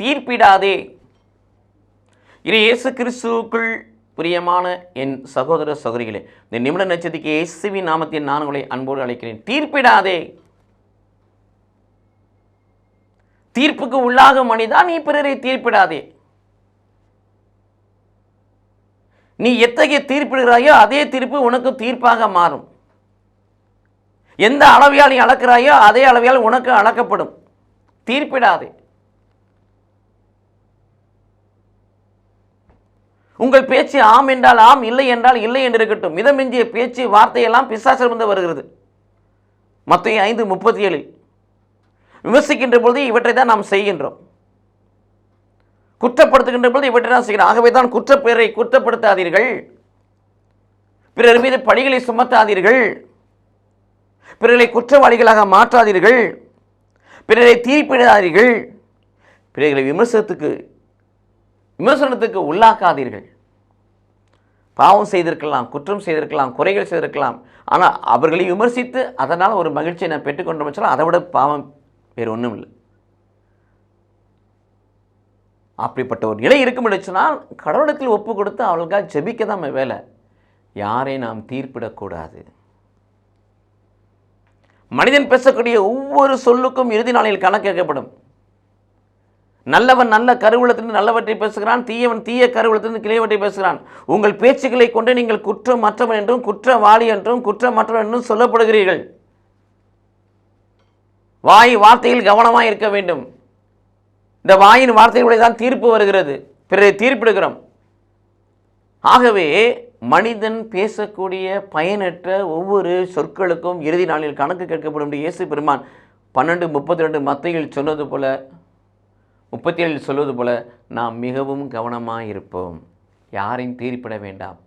தீர்ப்பிடாதே. இது இயேசு கிறிஸ்துவுக்குள் பிரியமான என் சகோதர சகோதரிகளே இந்த நிமிட நட்சத்திற்கு இயேசுவி நாமத்தின் நான் உங்களை அன்போடு அழைக்கிறேன். தீர்ப்பிடாதே. தீர்ப்புக்கு உள்ளாக மனிதா நீ பிறரை தீர்ப்பிடாதே. நீ எத்தகைய தீர்ப்பிடுகிறாயோ அதே தீர்ப்பு உனக்கு தீர்ப்பாக மாறும். எந்த அளவியால் நீ அளக்கிறாயோ அதே அளவியால் உனக்கு அளக்கப்படும். தீர்ப்பிடாதே. உங்கள் பேச்சு ஆம் என்றால் ஆம் இல்லை என்றால் இல்லை என்று இருக்கட்டும் மிதமிஞ்சிய பேச்சு வார்த்தையெல்லாம் பிசாசிலிருந்து வருகிறது. மத்திய ஐந்து முப்பத்தி ஏழில் விமர்சிக்கின்ற பொழுது இவற்றை தான் நாம் செய்கின்றோம். குற்றப்படுத்துகின்ற பொழுது இவற்றை தான் செய்கிறோம். ஆகவே தான் குற்றப்பேரை குற்றப்படுத்தாதீர்கள். பிறர் மீது பணிகளை சுமத்தாதீர்கள். பிறரை குற்றவாளிகளாக மாற்றாதீர்கள். பிறரை தீர்ப்பிடாதீர்கள். பிறர்களை விமர்சனத்துக்கு விமர்சனத்துக்கு உள்ளாக்காதீர்கள். பாவம் செய்திருக்கலாம் குற்றம் செய்திருக்கலாம் குறைகள் செய்திருக்கலாம். ஆனால் அவர்களை விமர்சித்து அதனால் ஒரு மகிழ்ச்சியை நான் பெற்றுக்கொண்டோம் வச்சாலும் அதை விட பாவம் வேறு ஒன்றும் இல்லை. அப்படிப்பட்ட ஒரு நிலை இருக்கும் சொன்னால் கடவுளத்தில் ஒப்பு கொடுத்து அவளுக்காக ஜெபிக்க தான் நம்ம வேலை. யாரை நாம் தீர்ப்பிடக்கூடாது. மனிதன் பேசக்கூடிய ஒவ்வொரு சொல்லுக்கும் இறுதி நாளில் கணக்கு கேட்கப்படும். நல்லவன் நல்ல கருவூலத்திலிருந்து நல்லவற்றை பேசுகிறான் தீயவன் தீய கருவூலத்திலிருந்து கிளையவற்றை பேசுகிறான். உங்கள் பேச்சுக்களை கொண்டு நீங்கள் குற்றம் மற்றவன் என்றும் குற்றவாளி என்றும் குற்றமற்றவன் என்றும் சொல்லப்படுகிறீர்கள். வாய் வார்த்தையில் கவனமாக இருக்க வேண்டும். இந்த வாயின் வார்த்தைகளுடைய தான் தீர்ப்பு வருகிறது. பிறரை தீர்ப்பிடுகிறோம். ஆகவே மனிதன் பேசக்கூடிய பயனற்ற ஒவ்வொரு சொற்களுக்கும் இறுதி நாளில் கணக்கு கேட்கப்படும் என்று இயேசு பெருமான் பன்னெண்டு முப்பத்தி ரெண்டு மத்தையில் சொன்னது போல முப்பத்தி ஏழில் சொல்வது போல நாம் மிகவும் கவனமாக இருப்போம் யாரையும் தீர்ப்பிட வேண்டாம்.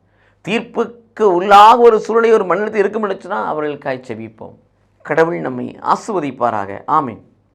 தீர்ப்புக்கு உள்ளாக ஒரு சூழ்நிலை ஒரு மனிதத்தில் இருக்கும் சொன்னால் அவர்களுக்காய் செவிப்போம். கடவுள் நம்மை ஆசுவதிப்பாராக ஆமீன்.